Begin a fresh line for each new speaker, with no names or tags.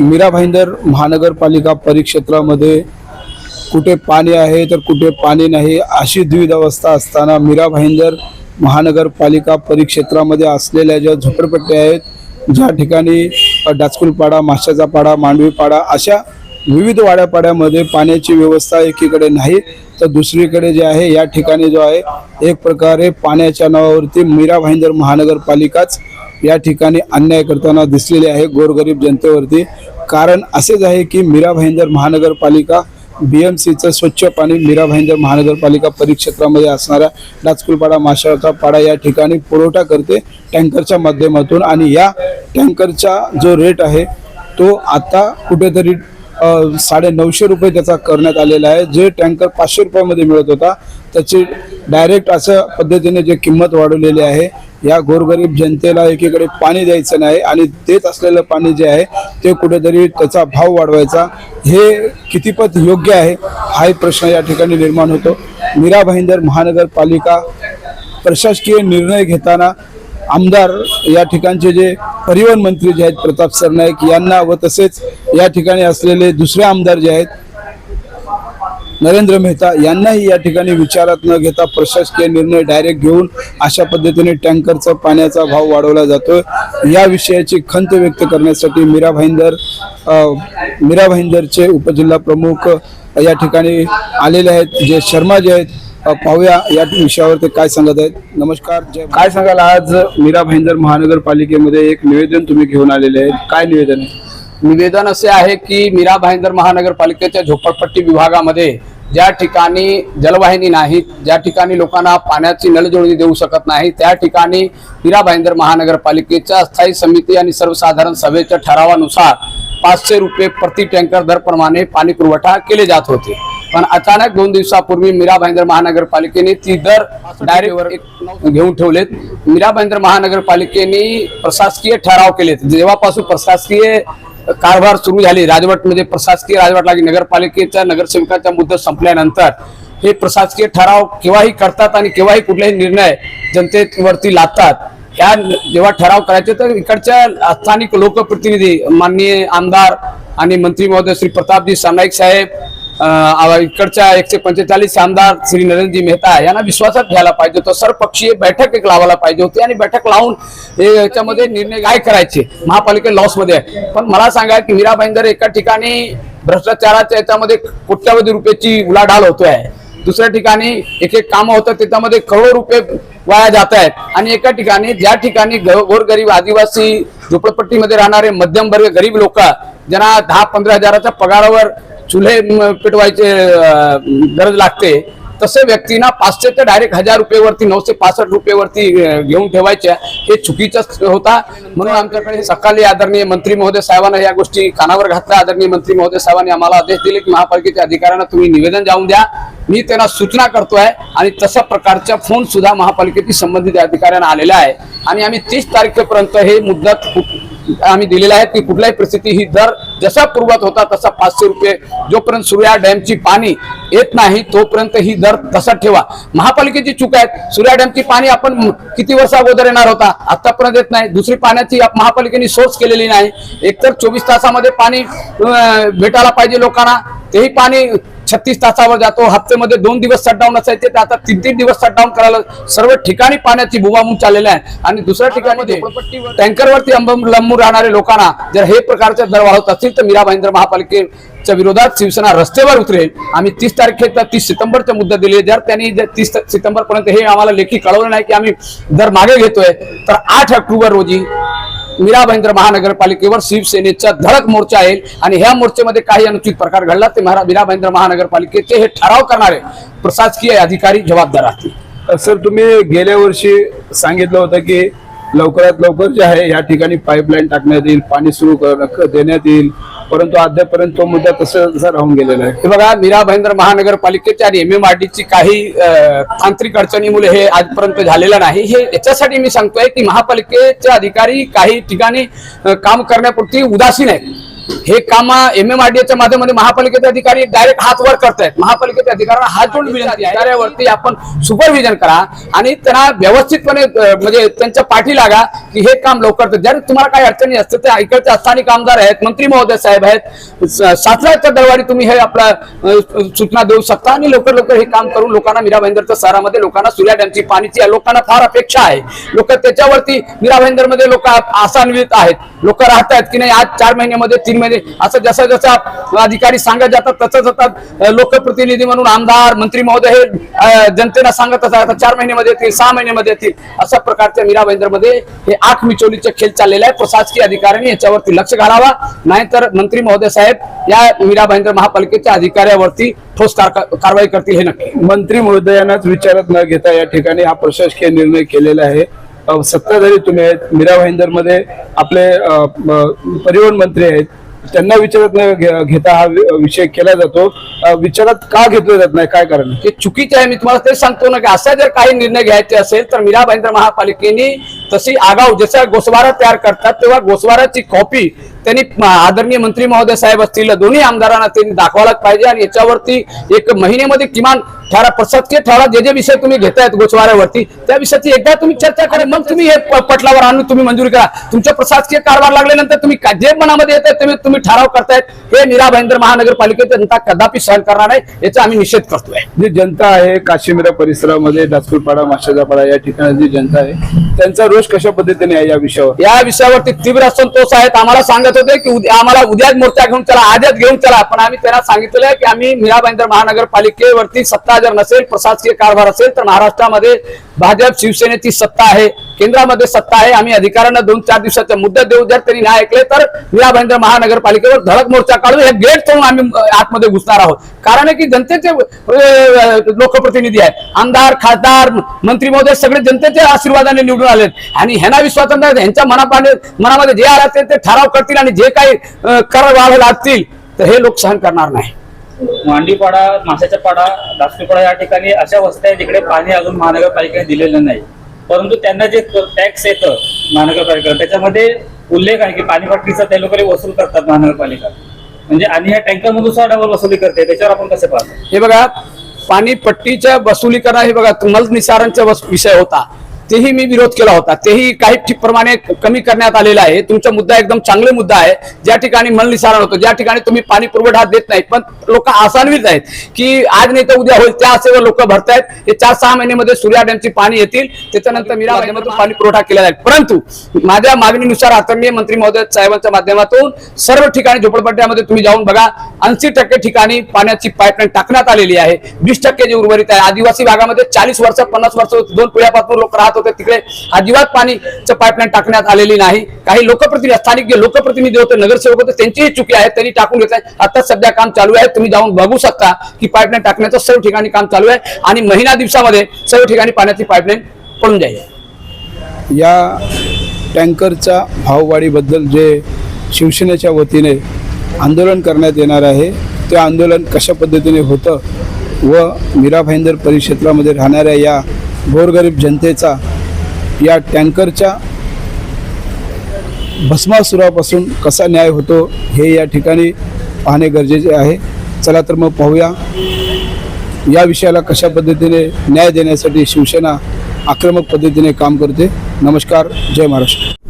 मीरा भाईंदर महानगरपालिका परिक्षेत्रामध्ये कुठे पाणी आहे तर कुठे पाणी नाही अशी द्विधावस्था असताना मीरा भाईंदर महानगरपालिका परिक्षेत्रामध्ये असलेल्या ज्या झोपडपट्ट्या आहेत ज्या ठिकाणी डाचकुलपाडा माशाचा पाडा मांडवी पाडा अशा विविध वाड्यापाड्यामध्ये पाण्याची व्यवस्था एकीकडे नाही तर दुसरीकडे जे आहे या ठिकाणी जो आहे एक प्रकारे पाण्याच्या नावावरती मीरा भाईंदर महानगरपालिकाच या ठिकाणी अन्याय करताना दिसलेले आहे गोरगरीब जनतेवरती. कारण असेच आहे की मीरा भाईंदर महानगरपालिका बी एम सीचं स्वच्छ पाणी मीरा भाईंदर महानगरपालिका परिक्षेत्रामध्ये असणाऱ्या डाचकुलपाडा माशाचा पाडा या ठिकाणी पुरवठा करते टँकरच्या माध्यमातून. आणि या टँकरचा जो रेट आहे तो आता कुठेतरी साडे नऊशे रुपये त्याचा करण्यात आलेला आहे. जे टँकर पाचशे रुपयामध्ये मिळत होता त्याची डायरेक्ट असं पद्धतीने जे किंमत वाढवलेली आहे या गोरगरीब जनतेला एकीकडे पाणी द्यायचं नाही आणि देत असलेलं पाणी जे आहे ते कुठेतरी त्याचा भाव वाढवायचा. हे कितीपत योग्य आहे हाही प्रश्न या ठिकाणी निर्माण होतो. मीरा भाईंदर महानगरपालिका प्रशासकीय निर्णय घेताना आमदार या ठिकाणचे जे परिवहन मंत्री जे आहेत प्रताप सरनाईक यांना व तसेच या ठिकाणी असलेले दुसरे आमदार जे आहेत नरेंद्र मेहता यांनाही या ठिकाणी विचारात न घेता प्रशासकीय निर्णय डायरेक्ट घेऊन अशा पद्धतीने टँकरचा पाण्याचा भाव वाढवला जातोय. या विषयाची खंत व्यक्त करण्यासाठी मीरा भाईंदर मीरा भाईंदरचे उपजिल्हा प्रमुख या ठिकाणी आलेले आहेत. जे शर्मा जे आहेत पाहूया या विषयावर ते काय सांगत आहेत. नमस्कार जय काय सांगाल आज मीरा भाईंदर महानगरपालिकेमध्ये एक निवेदन तुम्ही घेऊन आलेले आहेत. काय निवेदन आहे?
निवेदन असे आहे की मीरा भाईंदर महानगरपालिकेच्या झोपडपट्टी विभागामध्ये ज्या ठिकाणी जलवाहिनी नाहीत ज्या ठिकाणी लोकांना पाण्याची नळजोडणी देऊ शकत नाही त्या ठिकाणी मीरा भाईंदर महानगरपालिकेच्या स्थायी समिती आणि सर्वसाधारण सभेच्या ठरावानुसार पाचशे रुपये प्रति टँकर दरप्रमाणे पाणी पुरवठा केले जात होते. पण अचानक दोन दिवसापूर्वी मीरा भाईंदर महानगरपालिकेने ती दर डायरेक्ट घेऊन ठेवलेत. मीरा भाईंदर महानगरपालिकेने प्रशासकीय ठराव केलेत. जेव्हापासून प्रशासकीय कारभार सुरू झाली राजवटमध्ये प्रशासकीय राजवट लागली नगरपालिकेच्या नगरसेवकाचा मुद्दा संपल्यानंतर हे प्रशासकीय ठराव केव्हाही करतात आणि केव्हाही कुठलाही निर्णय जनतेवरती लादतात. ह्या जेव्हा ठराव करायचे तर इकडच्या स्थानिक लोकप्रतिनिधी माननीय आमदार आणि मंत्री महोदय श्री प्रतापजी सरनाईक साहेब इकडच्या एकशे पंचेचाळीस आमदार श्री नरेंद्रजी मेहता यांना विश्वासात घ्यायला पाहिजे होतं. सर्वपक्षीय बैठक एक लावायला पाहिजे होती आणि बैठक लावून हे याच्यामध्ये निर्णय काय करायचे? महापालिका लॉसमध्ये आहे. पण मला सांगा की मीरा भाईंदर एका ठिकाणी भ्रष्टाचाराच्या याच्यामध्ये कोट्यावधी रुपयाची उलाढाल होतोय. दुसऱ्या ठिकाणी एक एक कामं होतं त्याच्यामध्ये करोडो रुपये वाया जात आहेत. आणि एका ठिकाणी ज्या ठिकाणी गोरगरीब आदिवासी झोपडपट्टीमध्ये राहणारे मध्यमवर्ग गरीब लोक ज्यांना दहा पंधरा हजाराच्या पगारावर चुले पेटवायचे गरज लागते तसे व्यक्तींना पाचशे ते डायरेक्ट हजार रुपयेवरती नऊशे पासष्ट रुपयेवरती घेऊन ठेवायच्या हे चुकीचाच होता. म्हणून आमच्याकडे सकाळी आदरणीय मंत्री महोदय साहेबांना या गोष्टी कानावर घातल्या. आदरणीय मंत्री महोदय साहेबांनी आम्हाला आदेश दिले की महापालिकेच्या अधिकाऱ्यांना तुम्ही निवेदन जाऊन द्या. मी त्यांना सूचना करतोय आणि तशा प्रकारच्या फोन सुद्धा महापालिकेची संबंधित अधिकाऱ्यांना आलेल्या आहे आणि आम्ही तीस तारखेपर्यंत हे मुद्दत आम्ही दिलेला आहे. की कुठल्याही परिस्थिती ही दर जसा पूर्वत होता तसा पाचशे रुपये जोपर्यंत सूर्या डॅमची पाणी येत नाही तोपर्यंत ही दर तसा ठेवा. महापालिकेची चूक आहे. सूर्या डॅमची पाणी आपण किती वर्ष अगोदर येणार होता? आतापर्यंत येत नाही. दुसरी पाण्याची महापालिकेने सोर्स केलेली नाही. एकतर चोवीस तासामध्ये पाणी भेटायला पाहिजे लोकांना. तेही पाणी छत्तीस तासावर जातो. हप्त्यामध्ये दोन दिवस शटडाऊन असायचे. ते आता तीन तीन दिवस शटडाऊन करायला सर्व ठिकाणी पाण्याची बुबाबून चाललेली आहे. आणि दुसऱ्या ठिकाणी टँकरवरती अवलंबून राहणारे लोकांना जर हे प्रकारचे दर वाढवत असतील तर मीरा भाईंदर महापालिकेच्या विरोधात शिवसेना रस्त्यावर उतरेल. आम्ही तीस तारखेचा तीस सप्टेंबरचा मुद्दा दिले. जर त्यांनी जर तीस सप्टेंबर पर्यंत हे आम्हाला लेखी कळवलं नाही की आम्ही दर मागे घेतोय तर आठ ऑक्टोबर रोजी मीरा भाईंद्र महानगरपालिकेवर शिवसेनेचा धडक मोर्चा येईल आणि ह्या मोर्चेमध्ये काही अनुचित प्रकार घडला ते मीरा भाईंद्र महानगरपालिकेचे हे ठराव करणारे प्रशासकीय अधिकारी जबाबदार राहतील
सर तुम्ही गेल्या वर्षी सांगितलं होतं की लवकरात लवकर जे आहे या ठिकाणी पाईपलाईन टाकण्यात येईल पाणी सुरू कर- देण्यात येईल. परंतु अद्यापर्यंत तो मुद्दा तसं तसा राहून गेलेला आहे.
हे बघा मीरा भाईंदर महानगरपालिकेच्या आणि एम एम आर ची काही तांत्रिक अडचणीमुळे हे आजपर्यंत झालेलं नाही. हे याच्यासाठी मी सांगतोय की महापालिकेचे अधिकारी काही ठिकाणी काम करण्यापुरती उदासीन आहेत. हे काम एम एम आर डी एच्या महापालिकेचे अधिकारी डायरेक्ट हात वर करतायत. महापालिकेच्या अधिकाऱ्यांना हात जोडून विनंती आहे. आपण सुपरविजन करा आणि त्यांना व्यवस्थितपणे म्हणजे त्यांच्या पाठी लागा की हे काम लवकर कर. जर तुम्हाला काही अडचणी असते ते इकडचे स्थानिक आमदार आहेत मंत्री महोदय साहेब आहेत सातव्याच्या दरबारी तुम्ही हे आपला सूचना देऊ शकता आणि लवकर लवकर हे काम करून लोकांना मीरा भाईंदरच्या शहरामध्ये लोकांना सूर्या डॅमची पाणीची लोकांना फार अपेक्षा आहे. लोक त्याच्यावरती मीरा भाईंदरमध्ये लोक आसान्वित आहेत. लोक राहत आहेत की नाही आज चार महिन्यामध्ये तीन महिने असं जसं जसं अधिकारी सांगत जातात तसं जातात लोकप्रतिनिधी म्हणून आमदार मंत्री महोदय हे जनतेला सांगत असतात. चार महिन्यामध्ये येतील सहा महिन्यामध्ये येतील. अशा प्रकारच्या मीरा भाईंदरमध्ये हे आठ मिचोलीचे खेळ चाललेले आहे प्रशासकीय अधिकाऱ्यांनी याच्यावरती लक्ष घालावा. नाहीतर मंत्री महोदय साहेब या मीरा भाईंदर महापालिकेच्या अधिकाऱ्यावरती ठोस कारवाई करतील हे नक्की.
मंत्री महोदयांनाच विचारत न घेता या ठिकाणी हा प्रशासकीय निर्णय केलेला आहे. सत्ताधारी तुम्ही आहेत. मीरा भाईंदरमध्ये आपले परिवहन मंत्री आहेत. त्यांना विचारत न घेता हा विषय केला जातो. विचारात का घेतलं जात नाही? काय कारण?
ते चुकीचे आहे. मी तुम्हाला तेच सांगतो ना की असा जर काही निर्णय घ्यायचे असेल तर मीरा महापालिकेने तशी आगाऊ जसा गोसवारा तयार करतात तेव्हा गोसवाराची कॉपी त्यांनी आदरणीय मंत्री महोदय साहेब असतील दोन्ही आमदारांना त्यांनी दाखवायलाच पाहिजे आणि याच्यावरती एक महिन्यामध्ये किमान ठरा प्रशासकीय ठराव जे जे विषय तुम्ही घेतायत गोसवाऱ्यावरती त्या विषयाची एकदा तुम्ही चर्चा करा. मग तुम्ही हे पटलावर आणून तुम्ही मंजुरी करा. तुमच्या प्रशासकीय कारभार लागल्यानंतर तुम्ही जे मनामध्ये येत तुम्ही तुम्ही ठराव करतायत. हे मीरा भाईंदर महानगरपालिकेची जनता कदापि सहन करणार नाही याचा आम्ही निषेध करतोय.
जी जनता आहे काश्मीरा परिसरामध्ये दासपूरपाडा माशाजापाडा या ठिकाणी जी जनता आहे त्यांचा रोष कशा पद्धतीने आहे या विषयावर?
या विषयावरती तीव्र असंतोष आहेत. आम्हाला सांगत होते की उद्या आम्हाला उद्याच मोर्चा घेऊन चला आजच घेऊन चला. पण आम्ही त्यांना सांगितलं की आम्ही मीरा भाईंदर महानगरपालिकेवरती सत्ता जर नसेल प्रशासकीय कारभार असेल तर महाराष्ट्रामध्ये भाजप शिवसेनेची सत्ता आहे. केंद्रामध्ये सत्ता आहे. आम्ही अधिकाऱ्यांना दोन चार दिवसाच्या मुद्दत देऊ. जर त्यांनी नाही ऐकले तर मीरा भाईंदर महानगरपालिकेवर धडक मोर्चा काढून हे गेट ठेवून आम्ही आतमध्ये घुसणार आहोत. कारण आहे की जनतेचे लोकप्रतिनिधी आहेत. आमदार खासदार मंत्री महोदय सगळे जनतेच्या आशीर्वादाने निवडून आलेत. आणि ह्यांना विश्वास ह्यांच्या मनापाने मनामध्ये जे आलं ते ते ठराव करतील आणि जे काही कर वाढ लागतील तर हे लोक सहन करणार नाही.
मांडीपाडा माशाचा पाडा दासरीपाडा या ठिकाणी अशा वस्त्या जिकडे पाणी अजून महानगरपालिकेने दिलेलं नाही. परंतु त्यांना जे टॅक्स येतं महानगरपालिका त्याच्यामध्ये उल्लेख आहे की पाणीपट्टीचा ते लोक वसूल करतात महानगरपालिका. म्हणजे आणि ह्या टँकर मधून सुद्धा डबल वसुली करते त्याच्यावर आपण कसे पाहतो?
हे बघा पाणीपट्टीच्या वसुली करा हे बघा मल निसारांचा विषय होता. तेही मी विरोध केला होता. तेही काही ठिक- प्रमाणे कमी करण्यात आलेला आहे. तुमचा मुद्दा एकदम चांगले मुद्दा आहे. ज्या ठिकाणी मल होतो होतं ज्या ठिकाणी तुम्ही पाणी पुरवठा देत नाहीत पण लोक आसानवीत आहेत की आज नाही तर उद्या होईल त्या आशेवर लोक भरतायत. हे चार सहा महिन्यामध्ये सूर्या डॅमची पाणी येतील. त्याच्यानंतर मीरा माध्यमातून पाणी पुरवठा केला जाईल. परंतु माझ्या मागणीनुसार आदरणीय मंत्री महोदय साहेबांच्या माध्यमातून सर्व ठिकाणी झोपडपट्ट्यामध्ये तुम्ही जाऊन बघा. ऐंशी टक्के ठिकाणी पाण्याची पाईपलाईन टाकण्यात आलेली आहे. वीस टक्के जे उर्वरित आहे. आदिवासी भागामध्ये चाळीस वर्ष पन्नास वर्ष दोन पिढ्यापासून लोक राहत होते तिकडे अजिबात पाणीचं पाईपलाईन टाकण्यात आलेली नाही. काही लोकप्रतिनिधी स्थानिक जे लोकप्रतिनिधी होते नगरसेवक होते त्यांचीही चुकी आहे त्यांनी टाकून घेतलाय. आता सध्या काम चालू आहे तुम्ही जाऊन बघू शकता की पाईपलाईन टाकण्याचं सर्व ठिकाणी काम चालू आहे आणि महिना दिवसामध्ये सर्व ठिकाणी पाण्याची पाईपलाईन पडून जाईल.
या टँकरच्या भाववाढीबद्दल जे शिवसेनेच्या वतीने आंदोलन करण्यात येणार आहे ते आंदोलन कशा पद्धतीने होतं व मीरा भाईंदर परिक्षेत्रामध्ये राहणाऱ्या या गोरगरीब जनतेचा या टँकरच्या भस्मासुरापासून कसा न्याय होतो हे या ठिकाणी पाहणे गरजेचे आहे. चला तर मग पाहूया. या विषयाला कशा पद्धतीने न्याय देण्यासाठी शिवसेना आक्रमक पद्धतीने काम करते. नमस्कार. जय महाराष्ट्र.